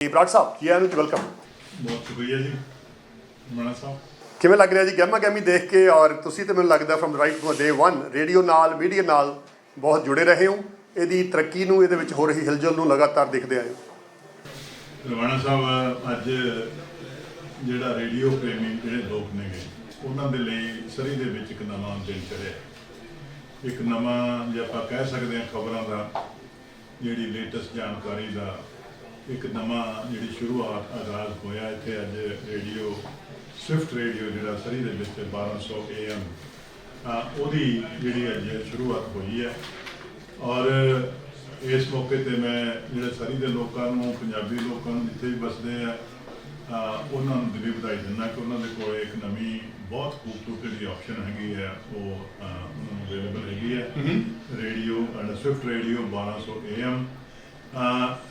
ਜੀ ਬਰਾੜ ਸਾਹਿਬ ਕੀ ਆਇਆਂ ਨੂੰ ਵੈਲਕਮ ਬਹੁਤ ਸ਼ੁਕਰੀਆ ਜੀ। ਮਣਾ ਸਾਹਿਬ। ਕਿਵੇਂ ਲੱਗ ਰਿਹਾ ਜੀ? ਗੈਮਾ ਗੈਮੀ ਦੇਖ ਕੇ ਔਰ ਤੁਸੀਂ ਤੇ ਮੈਨੂੰ ਲੱਗਦਾ from right from day 1 radio ਨਾਲ ਮੀਡੀਆ ਨਾਲ ਬਹੁਤ ਜੁੜੇ ਰਹੇ ਹੋ। ਇਹਦੀ ਤਰੱਕੀ ਨੂੰ ਇਹਦੇ ਵਿੱਚ ਹੋ ਰਹੀ ਹਿਲਜੁਲ ਨੂੰ ਲਗਾਤਾਰ ਦੇਖਦੇ ਆਏ ਹੋ। ਰਵਾਣਾ ਸਾਹਿਬ ਅੱਜ ਜਿਹੜਾ ਰੇਡੀਓ ਪ੍ਰੇਮੀ ਜਿਹੜੇ ਲੋਕ ਨੇਗੇ ਉਹਨਾਂ ਦੇ ਲਈ ਸਰੀ ਦੇ ਵਿੱਚ ਇੱਕ ਨਵਾਂ ਦਿਨ ਚੜਿਆ। ਇੱਕ ਨਵਾਂ ਜੇ ਆਪਾਂ ਕਹਿ ਸਕਦੇ ਹਾਂ ਖਬਰਾਂ ਦਾ ਜਿਹੜੀ ਲੇਟੈਸਟ ਜਾਣਕਾਰੀ ਦਾ ਇੱਕ ਨਵਾਂ ਜਿਹੜੀ ਸ਼ੁਰੂਆਤ ਆਗਾਜ਼ ਹੋਇਆ ਇੱਥੇ ਅੱਜ ਰੇਡੀਓ ਸਵਿਫਟ ਰੇਡੀਓ ਜਿਹੜਾ ਸਰੀ ਦੇ ਵਿੱਚ 1200 AM ਆ ਉਹਦੀ ਜਿਹੜੀ ਅੱਜ ਸ਼ੁਰੂਆਤ ਹੋਈ ਹੈ। ਔਰ ਇਸ ਮੌਕੇ ਤੇ ਮੈਂ ਜਿਹੜੇ ਸਰੀ ਦੇ ਲੋਕਾਂ ਨੂੰ ਪੰਜਾਬੀ ਲੋਕਾਂ ਨੂੰ ਜਿੱਥੇ ਵੀ ਵਸਦੇ ਆ ਉਹਨਾਂ ਨੂੰ ਦਿਲੀ ਵਧਾਈ ਦਿੰਦਾ ਕਿ ਉਹਨਾਂ ਦੇ ਕੋਲ ਇੱਕ ਨਵੀਂ ਬਹੁਤ ਖੂਬਸੂਰਤ ਜਿਹੜੀ ਆਪਸ਼ਨ ਹੈਗੀ ਹੈ ਉਹ ਉਹਨਾਂ ਨੂੰ ਅਵੇਲੇਬਲ ਹੈਗੀ ਹੈ। Radio and swift radio 1200 AM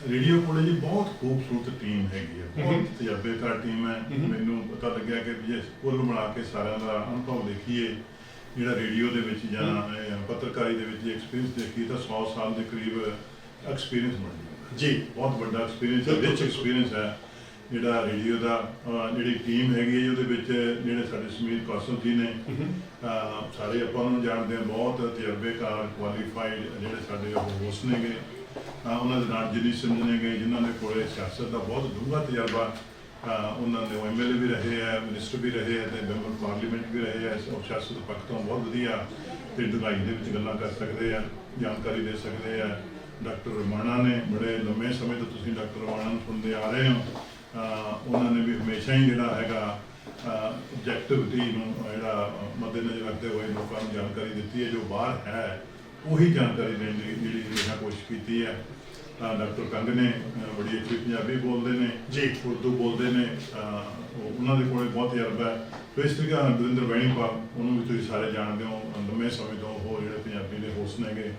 radio ਕੋਲੇ ਜੀ ਬਹੁਤ ਖੂਬਸੂਰਤ ਟੀਮ ਹੈਗੀ ਹੈ ਬਹੁਤ ਤਜਰਬੇਕਾਰ ਟੀਮ ਹੈ। ਮੈਨੂੰ ਪਤਾ ਲੱਗਿਆ ਕਿ ਜੇ ਕੁੱਲ ਮਿਲਾ ਕੇ ਸਾਰਿਆਂ ਦਾ ਅਨੁਭਵ ਦੇਖੀਏ ਜਿਹੜਾ ਰੇਡੀਓ ਦੇ ਵਿੱਚ ਜਾਂ ਪੱਤਰਕਾਰੀ ਦੇ ਵਿੱਚ ਐਕਸਪੀਰੀਅੰਸ ਦੇਖੀ ਤਾਂ 100 ਸਾਲ ਦੇ ਕਰੀਬ ਐਕਸਪੀਰੀਅੰਸ ਬਣ ਜਾਂਦਾ ਜੀ। ਬਹੁਤ ਵੱਡਾ ਐਕਸਪੀਰੀਅੰਸ ਹੈ ਰਿਚ ਐਕਸਪੀਰੀਅੰਸ ਹੈ। ਜਿਹੜਾ ਰੇਡੀਓ ਦਾ ਜਿਹੜੀ ਟੀਮ ਹੈਗੀ ਹੈ ਉਹਦੇ ਵਿੱਚ ਜਿਹੜੇ ਸਾਡੇ ਸਮੀਰ ਕੌਸ਼ਲ ਜੀ ਨੇ ਸਾਰੇ ਆਪਾਂ ਨੂੰ ਜਾਣਦੇ ਹਾਂ ਬਹੁਤ ਤਜਰਬੇਕਾਰ ਕੁਆਲੀਫਾਈਡ ਜਿਹੜੇ ਸਾਡੇ ਹੋਸਟ ਨੇਗੇ। ਅਹ, ਉਹਨਾਂ ਦੇ ਨਾਲ ਜਿਨੀ ਸਿੰਘ ਗਏ ਜਿਨ੍ਹਾਂ ਦੇ ਕੋਲੇ ਸਿਆਸਤ ਦਾ ਬਹੁਤ ਡੂੰਘਾ ਤਜਰਬਾ ਅਹ, ਉਹਨਾਂ ਦੇ ਐਮਐਲਏ ਵੀ ਰਹੇ ਆ ਮਿਨਿਸਟਰ ਵੀ ਰਹੇ ਆ ਤੇ ਮੈਂਬਰ ਪਾਰਲੀਮੈਂਟ ਵੀ ਰਹੇ ਆ ਔਰ ਸਿਆਸਤ ਦੇ ਪੱਖ ਤੋਂ ਬਹੁਤ ਵਧੀਆ ਤੇ ਡੂੰਘਾਈ ਦੇ ਵਿੱਚ ਗੱਲਾਂ ਕਰ ਸਕਦੇ ਆ ਜਾਣਕਾਰੀ ਦੇ ਸਕਦੇ ਆ। ਡਾਕਟਰ ਰਮਾਣਾ ਨੇ ਬੜੇ ਲੰਮੇ ਸਮੇਂ ਤੋਂ ਤੁਸੀਂ ਡਾਕਟਰ ਰਮਾਣਾ ਨੂੰ ਸੁਣਦੇ ਆ ਰਹੇ ਹੋ ਅਹ ਉਹਨਾਂ ਨੇ ਵੀ ਹਮੇਸ਼ਾ ਹੀ ਜਿਹੜਾ ਹੈਗਾ ਆਬਜੈਕਟਿਵਿਟੀ ਨੂੰ ਜਿਹੜਾ ਮੱਦੇਨਜ਼ਰ ਰੱਖਦੇ ਹੋਏ ਲੋਕਾਂ ਨੂੰ ਜਾਣਕਾਰੀ ਦਿੱਤੀ ਹੈ ਜੋ ਬਾਹਰ ਹੈ। ਉਹੀ ਜਾਣਕਾਰੀ ਦੇਣ ਦੀ ਜਿਹੜੀ ਜਿਹੜਾ ਕੋਸ਼ਿਸ਼ ਕੀਤੀ ਹੈ। ਅਹ, ਡਾਕਟਰ ਕੰਗ ਨੇ ਬੜੀ ਅੱਛੀ ਪੰਜਾਬੀ ਬੋਲਦੇ ਨੇ ਜੀ। ਉਰਦੂ ਬੋਲਦੇ ਨੇ ਉਹਨਾਂ ਦੇ ਕੋਲੇ ਬਹੁਤ ਤਜਰਬਾ ਹੈ। ਸੋ ਇਸ ਤਰੀਕੇ ਨਾਲ ਦਵਿੰਦਰ ਵੈਣੀਪਾਲ ਉਹਨੂੰ ਵੀ ਤੁਸੀਂ ਸਾਰੇ ਜਾਣਦੇ ਹੋ ਲੰਮੇ ਸਮੇਂ ਤੋਂ ਉਹ ਜਿਹੜੇ ਪੰਜਾਬੀ ਦੇ ਹੋਸਟ ਨੇਗੇ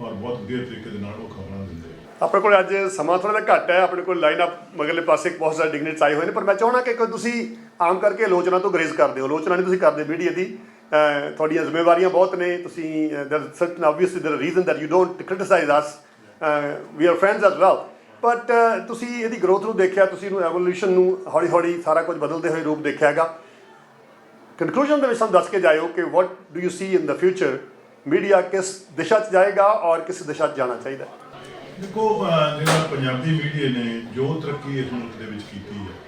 ਔਰ ਬਹੁਤ ਵਧੀਆ ਤਰੀਕੇ ਦੇ ਨਾਲ ਉਹ ਖਬਰਾਂ ਦਿੰਦੇ ਨੇ। ਆਪਣੇ ਕੋਲ ਅੱਜ ਸਮਾਂ ਥੋੜਾ ਜਿਹਾ ਘੱਟ ਹੈ ਆਪਣੇ ਕੋਲ ਲਾਈਨ ਅਪ ਮਗਰਲੇ ਪਾਸੇ ਬਹੁਤ ਸਾਰੇ ਡਿਗਨਿਟਸ ਆਏ ਹੋਏ ਨੇ ਪਰ ਮੈਂ ਚਾਹਣਾ ਕਿ ਤੁਸੀਂ ਆਮ ਕਰਕੇ ਆਲੋਚਨਾ ਤੋਂ ਗਰੇਜ਼ ਕਰਦੇ ਹੋ। ਆਲੋਚਨਾ ਨਹੀਂ ਤੁਸੀਂ ਕਰਦੇ ਵੀਡੀਓ ਦੀ। ਤੁਹਾਡੀਆਂ ਜ਼ਿੰਮੇਵਾਰੀਆਂ ਬਹੁਤ ਨੇ। ਤੁਸੀਂ there certain obviously there reason that you don't criticise us we are friends as well but ਤੁਸੀਂ ਇਹਦੀ ਗਰੋਥ ਨੂੰ ਦੇਖਿਆ, ਤੁਸੀਂ ਇਹਨੂੰ ਐਵੋਲੂਸ਼ਨ ਨੂੰ ਹੌਲੀ ਹੌਲੀ ਸਾਰਾ ਕੁਝ ਬਦਲਦੇ ਹੋਏ ਰੂਪ ਦੇਖਿਆ ਹੈਗਾ। ਕਨਕਲੂਜਨ ਦੇ ਵਿੱਚ ਸਾਨੂੰ ਦੱਸ ਕੇ ਜਾਇਓ ਕਿ what do you see in the future media ਕਿਸ ਦਿਸ਼ਾ 'ਚ ਜਾਏਗਾ ਔਰ ਕਿਸ ਦਿਸ਼ਾ 'ਚ ਜਾਣਾ ਚਾਹੀਦਾ ਦੇਖੋ ਜਿਹੜਾ ਪੰਜਾਬੀ ਮੀਡੀਆ ਨੇ ਜੋ ਤਰੱਕੀ ਇਸ ਮੁਲਕ ਦੇ ਵਿੱਚ ਕੀਤੀ ਹੈ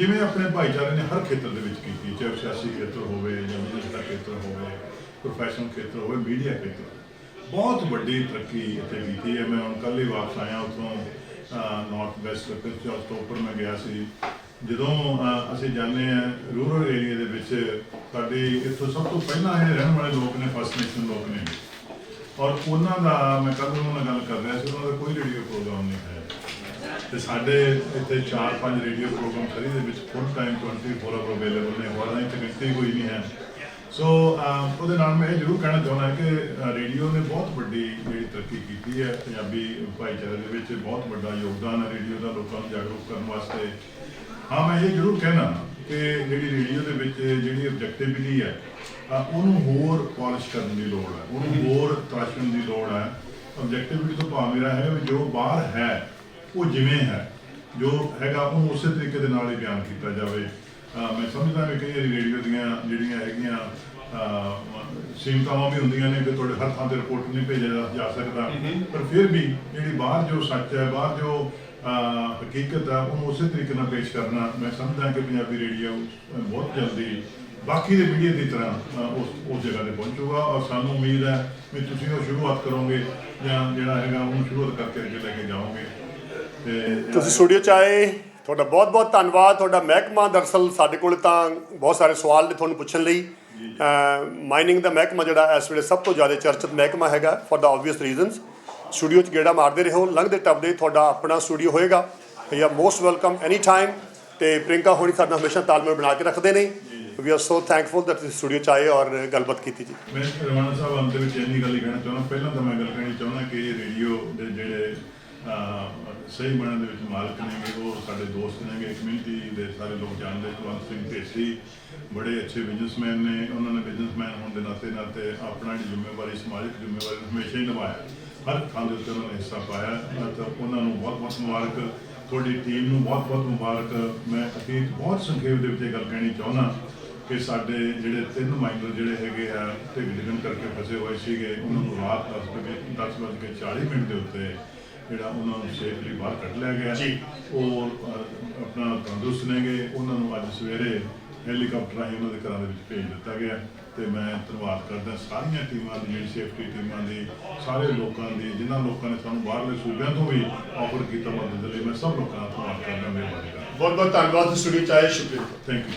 ਜਿਵੇਂ ਆਪਣੇ ਭਾਈਚਾਰੇ ਨੇ ਹਰ ਖੇਤਰ ਦੇ ਵਿੱਚ ਕੀਤੀ, ਚਾਹੇ ਸਿਆਸੀ ਖੇਤਰ ਹੋਵੇ ਜਾਂ ਬਿਜ਼ਨਸ ਦਾ ਖੇਤਰ ਹੋਵੇ ਪ੍ਰੋਫੈਸ਼ਨਲ ਖੇਤਰ ਹੋਵੇ ਮੀਡੀਆ ਖੇਤਰ ਬਹੁਤ ਵੱਡੀ ਤਰੱਕੀ ਇੱਥੇ ਕੀਤੀ ਹੈ। ਮੈਂ ਹੁਣ ਕੱਲ੍ਹ ਹੀ ਵਾਪਸ ਆਇਆ ਉੱਥੋਂ ਨਾਰਥ ਵੈਸਟ ਪਿੰਚੌਸ ਤੋਂ ਉੱਪਰ ਮੈਂ ਗਿਆ ਸੀ। ਜਦੋਂ ਅਸੀਂ ਜਾਂਦੇ ਆ ਰੂਰਲ ਏਰੀਆ ਦੇ ਵਿੱਚ, ਸਾਡੇ ਇੱਥੋਂ ਸਭ ਤੋਂ ਪਹਿਲਾਂ ਇਹ ਰਹਿਣ ਵਾਲੇ ਲੋਕ ਨੇ ਫਸਟ ਨੇਸ਼ਨ ਲੋਕ ਨੇ। ਔਰ ਉਹਨਾਂ ਦਾ, ਮੈਂ ਕੱਲ੍ਹ ਉਹਨਾਂ ਨਾਲ ਗੱਲ ਕਰ ਰਿਹਾ ਸੀ, ਉਹਨਾਂ ਦਾ ਕੋਈ ਰੇਡੀਓ ਪ੍ਰੋਗਰਾਮ ਨਹੀਂ ਹੈ। ਤੇ ਸਾਡੇ ਇੱਥੇ 4-5 ਰੇਡੀਓ ਪ੍ਰੋਗਰਾਮ ਸਰੀ ਦੇ ਵਿੱਚ ਫੁੱਲ ਟਾਈਮ 24 ਆਵਰ ਅਵੇਲੇਬਲ ਨੇ, ਹੋਰ ਨਹੀਂ ਤੇ ਕੋਈ ਨਹੀਂ ਹੈ। ਸੋ ਉਹਦੇ ਨਾਲ ਮੈਂ ਇਹ ਜ਼ਰੂਰ ਕਹਿਣਾ ਚਾਹੁੰਦਾ ਕਿ ਰੇਡੀਓ ਨੇ ਬਹੁਤ ਵੱਡੀ ਜਿਹੜੀ ਤਰੱਕੀ ਕੀਤੀ ਹੈ। ਪੰਜਾਬੀ ਭਾਈਚਾਰੇ ਦੇ ਵਿੱਚ ਬਹੁਤ ਵੱਡਾ ਯੋਗਦਾਨ ਹੈ ਰੇਡੀਓ ਦਾ, ਲੋਕਾਂ ਨੂੰ ਜਾਗਰੂਕ ਕਰਨ ਵਾਸਤੇ। ਹਾਂ, ਮੈਂ ਇਹ ਜ਼ਰੂਰ ਕਹਿਣਾ ਕਿ ਜਿਹੜੀ ਰੇਡੀਓ ਦੇ ਵਿੱਚ ਜਿਹੜੀ ਆਬਜੈਕਟਿਵਿਟੀ ਹੈ ਉਹਨੂੰ ਹੋਰ ਪਾਲਿਸ਼ ਕਰਨ ਦੀ ਲੋੜ ਹੈ, ਉਹਨੂੰ ਹੋਰ ਤਰਾਸ਼ਣ ਦੀ ਲੋੜ ਹੈ। ਆਬਜੈਕਟਿਵਿਟੀ ਤੋਂ ਭਾਵ ਮੇਰਾ ਹੈ ਵੀ ਜੋ ਬਾਹਰ ਹੈ ਉਹ ਜਿਵੇਂ ਹੈ ਜੋ ਹੈਗਾ ਉਹਨੂੰ ਉਸੇ ਤਰੀਕੇ ਦੇ ਨਾਲ ਹੀ ਬਿਆਨ ਕੀਤਾ ਜਾਵੇ। ਮੈਂ ਸਮਝਦਾ ਵੀ ਕਈ ਰੇਡੀਓ ਦੀਆਂ ਜਿਹੜੀਆਂ ਹੈਗੀਆਂ ਸੀਮਤਾਵਾਂ ਵੀ ਹੁੰਦੀਆਂ ਨੇ ਕਿ ਤੁਹਾਡੇ ਹਰ ਥਾਂ ਤੇ ਰਿਪੋਰਟ ਨਹੀਂ ਭੇਜਿਆ ਜਾ- ਸਕਦਾ। ਪਰ ਫਿਰ ਵੀ ਜਿਹੜੀ ਬਾਹਰ ਜੋ ਸੱਚ ਹੈ ਬਾਹਰ ਜੋ ਹਕੀਕਤ ਹੈ ਉਹਨੂੰ ਉਸੇ ਤਰੀਕੇ ਨਾਲ ਪੇਸ਼ ਕਰਨਾ ਮੈਂ ਸਮਝਦਾ ਕਿ ਪੰਜਾਬੀ ਰੇਡੀਓ ਬਹੁਤ ਜਲਦੀ ਬਾਕੀ ਦੇ ਮੀਡੀਆ ਦੀ ਤਰ੍ਹਾਂ ਉਸ ਉਸ ਜਗ੍ਹਾ ਤੇ ਪਹੁੰਚੂਗਾ ਔਰ ਸਾਨੂੰ ਉਮੀਦ ਹੈ ਵੀ ਤੁਸੀਂ ਉਹ ਸ਼ੁਰੂਆਤ ਕਰੋਗੇ ਜਾਂ ਜਿਹੜਾ ਹੈਗਾ ਉਹਨੂੰ ਸ਼ੁਰੂਆਤ ਕਰਕੇ ਅੱਗੇ ਲੈ ਕੇ ਜਾਓਗੇ। ਤੁਸੀਂ ਸਟੂਡੀਓ ਚ ਆਏ ਤੁਹਾਡਾ ਬਹੁਤ ਬਹੁਤ ਧੰਨਵਾਦ ਤੁਹਾਡਾ ਮਹਿਕਮਾ ਦਰਸਲ ਸਾਡੇ ਕੋਲ ਤਾਂ ਬਹੁਤ ਸਾਰੇ ਸਵਾਲ ਨੇ ਤੁਹਾਨੂੰ ਪੁੱਛਣ ਲਈ। ਮਾਈਨਿੰਗ ਦਾ ਮਹਿਕਮਾ ਜਿਹੜਾ ਇਸ ਵੇਲੇ ਸਭ ਤੋਂ ਜ਼ਿਆਦਾ ਚਰਚਿਤ ਮਹਿਕਮਾ ਹੈਗਾ for the obvious reasons studio ਚ ਗੇੜਾ ਮਾਰਦੇ ਰਹੋ ਲੰਘਦੇ ਟੱਪਦੇ ਤੁਹਾਡਾ ਆਪਣਾ ਸਟੂਡੀਓ ਹੋਏਗਾ। You are most welcome any time ਤੇ ਪ੍ਰਿੰਕਾ ਹੋਣੀ ਸਾਡਾ ਹਮੇਸ਼ਾ ਤਾਲਮੇਲ ਬਣਾ ਕੇ ਰੱਖਦੇ ਨੇ। We are so thankful that ਤੁਸੀਂ ਸਟੂਡੀਓ ਚ ਆਏ ਔਰ ਗੱਲਬਾਤ ਕੀਤੀ ਜੀ। ਮੈਂ ਰਵਾਨਾ ਸਾਹਿਬ ਅੰਤ ਵਿੱਚ ਇੰਨੀ ਗੱਲ ਹੀ ਕਹਿਣਾ ਚਾਹੁੰਦਾ। ਪਹਿਲਾਂ ਤਾਂ ਮੈਂ ਗੱਲ ਕਹਿਣੀ ਚਾਹੁੰਦਾ ਕਿ ਇਹ ਰੇਡੀਓ ਦੇ ਜਿਹੜੇ ਸਹੀ ਮਾਇਨੇ ਦੇ ਵਿੱਚ ਮਾਲਕ ਨੇਗੇ ਉਹ ਸਾਡੇ ਦੋਸਤ ਨੇਗੇ ਕਮਿਊਨਿਟੀ ਦੇ ਸਾਰੇ ਲੋਕ ਜਾਣਦੇ ਕੁਲਵੰਤ ਸਿੰਘ ਢੇਸੀ ਬੜੇ ਅੱਛੇ ਬਿਜ਼ਨਸਮੈਨ ਨੇ। ਉਹਨਾਂ ਨੇ ਬਿਜ਼ਨਸਮੈਨ ਹੋਣ ਦੇ ਨਾਤੇ ਨਾਤੇ ਆਪਣਾ ਜਿਹੜੀ ਜ਼ਿੰਮੇਵਾਰੀ, ਸਮਾਜਿਕ ਜ਼ਿੰਮੇਵਾਰੀ ਹਮੇਸ਼ਾ ਹੀ ਨਿਭਾਇਆ। ਹਰ ਥਾਂ ਦੇ ਉੱਤੇ ਉਹਨਾਂ ਨੇ ਹਿੱਸਾ ਪਾਇਆ। ਤਾਂ ਉਹਨਾਂ ਨੂੰ ਬਹੁਤ ਬਹੁਤ ਮੁਬਾਰਕ। ਤੁਹਾਡੀ ਟੀਮ ਨੂੰ ਬਹੁਤ-ਬਹੁਤ ਮੁਬਾਰਕ। ਮੈਂ ਅਤੀਤ ਬਹੁਤ ਸੰਖੇਪ ਦੇ ਵਿੱਚ ਇਹ ਗੱਲ ਕਹਿਣੀ ਚਾਹੁੰਦਾ ਕਿ ਸਾਡੇ ਜਿਹੜੇ ਤਿੰਨ ਮਾਈਨਰ ਜਿਹੜੇ ਹੈਗੇ ਆ ਢਿੱਗ ਡਿੱਗਣ ਕਰਕੇ ਫਸੇ ਹੋਏ ਸੀਗੇ, ਉਹਨਾਂ ਨੂੰ ਰਾਤ 10 ਵਜੇ 10 ਵਜੇ ਕੇ 40 ਮਿੰਟ ਦੇ ਉੱਤੇ ਜਿਹੜਾ ਉਹਨਾਂ ਨੂੰ ਸੇਫਲੀ ਬਾਹਰ ਕੱਢ ਲਿਆ ਗਿਆ ਜੀ। ਉਹ ਆਪਣਾ ਤੰਦਰੁਸਤ ਨੇਗੇ ਉਹਨਾਂ ਨੂੰ ਅੱਜ ਸਵੇਰੇ ਹੈਲੀਕਾਪਟਰ ਰਾਹੀਂ ਉਹਨਾਂ ਦੇ ਘਰਾਂ ਦੇ ਵਿੱਚ ਭੇਜ ਦਿੱਤਾ ਗਿਆ। ਤੇ ਮੈਂ ਧੰਨਵਾਦ ਕਰਦਾ ਸਾਰੀਆਂ ਟੀਮਾਂ ਦੀ ਜਿਹੜੀ ਸੇਫਟੀ ਟੀਮਾਂ ਦੀ ਸਾਰੇ ਲੋਕਾਂ ਦੀ ਜਿਨ੍ਹਾਂ ਲੋਕਾਂ ਨੇ ਸਾਨੂੰ ਬਾਹਰਲੇ ਸੂਬਿਆਂ ਤੋਂ ਵੀ ਆਫਰ ਕੀਤਾ ਮਦਦ ਲਈ ਮੈਂ ਸਭ ਲੋਕਾਂ ਦਾ ਧੰਨਵਾਦ ਕਰਦਾ ਮਿਹਰਬਾਨੀ ਕਰਦਾ। ਬਹੁਤ ਬਹੁਤ ਧੰਨਵਾਦ ਸਟੂਡੀਓ ਚ ਆਏ ਸ਼ੁਕਰੀਆ। Thank you